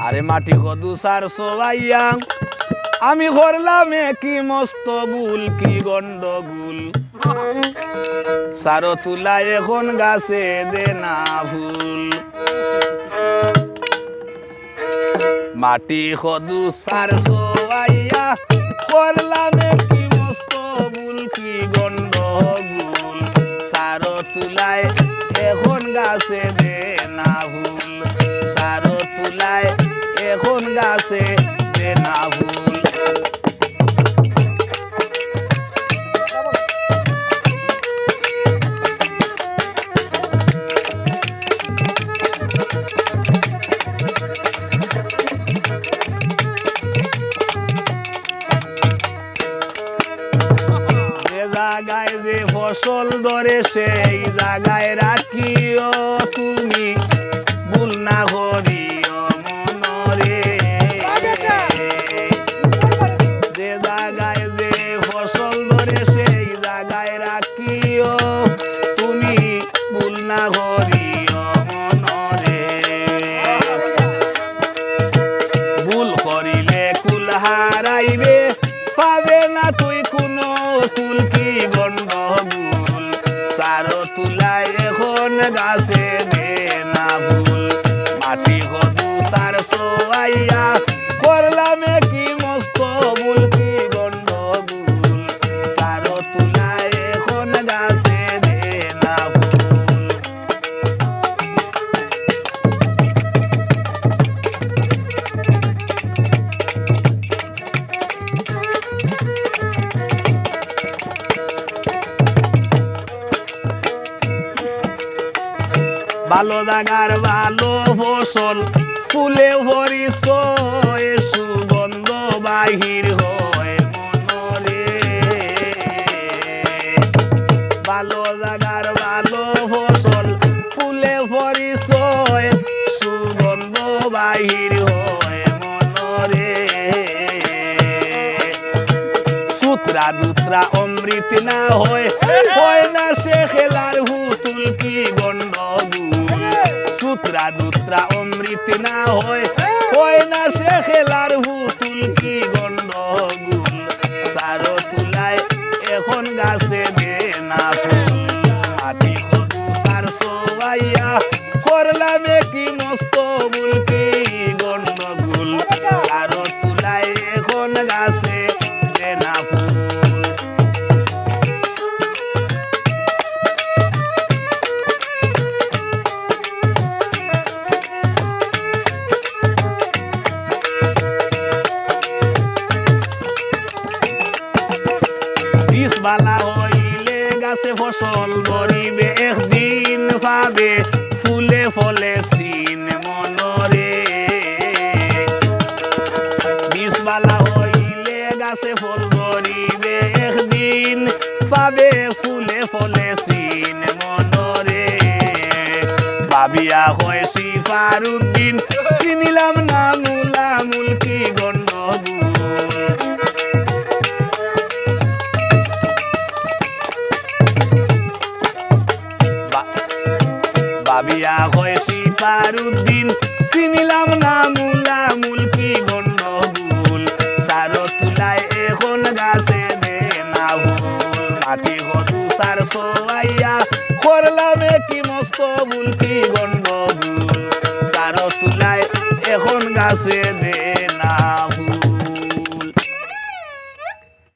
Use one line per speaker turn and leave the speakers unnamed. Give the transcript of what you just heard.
আরে মাটি কদু সার সবাইয়া আমি করলাম কি মস্ত ভুল, কি গন্ডগুল। সারো তুলা এখন গাছে দে না ফুল। মাটি কদু সার সবাইয়া করলাম এখন গাছে না জায়গায় যে ফসল ধরে সেই জায়গায় রাখিও তুমি। তুই কোনো কুল কি গন্ডগোল সারো তুলাই এখন গাছে দে না ভালো জাগার ভালো ফসল ফুলে ভরি সয়ে সুগন্ধ বাহির হয় মনরে। ভালো জাগার ভালো ফসল ফুলে ভরি সয়ে সুগন্ধ বাহির হয় মনরে। সূত্রা দুত্রা অমৃত না হয় হয় না সে খেলার হুতুল কি গন্ডগুল সূত্রা দুত্রা অমৃত না হয়। হয় না সে খেলার হুতুল কি গন্ডগুল? সারো তুলায় এখন গাছে দে না ফুল। কদু সার সোয়াইয়া করলাম কি মস্ত বালা হইলে গাছে ফসল ধরিবে, একদিন পাবে ফুলে ফলে সিন মনরে। বিষ বালা হইলে গাছে ফল ধরিবে, একদিন পাবে ফুলে ফলে সিন মনরে। ভাবিয়া হয় সিফারুদ্দিন চিনিলাম না মুলা মুলকি গন্ডগুল। হয়েছি পারুদ্দিন চিনিলাম না মুলা মুলকি গন্ডগুল এখন গাছে মাটি হতু সার সোয়াইয়া করলাম কি মস্ত মুলকি গন্ডগুল সার তুলায় এখন গাছে দে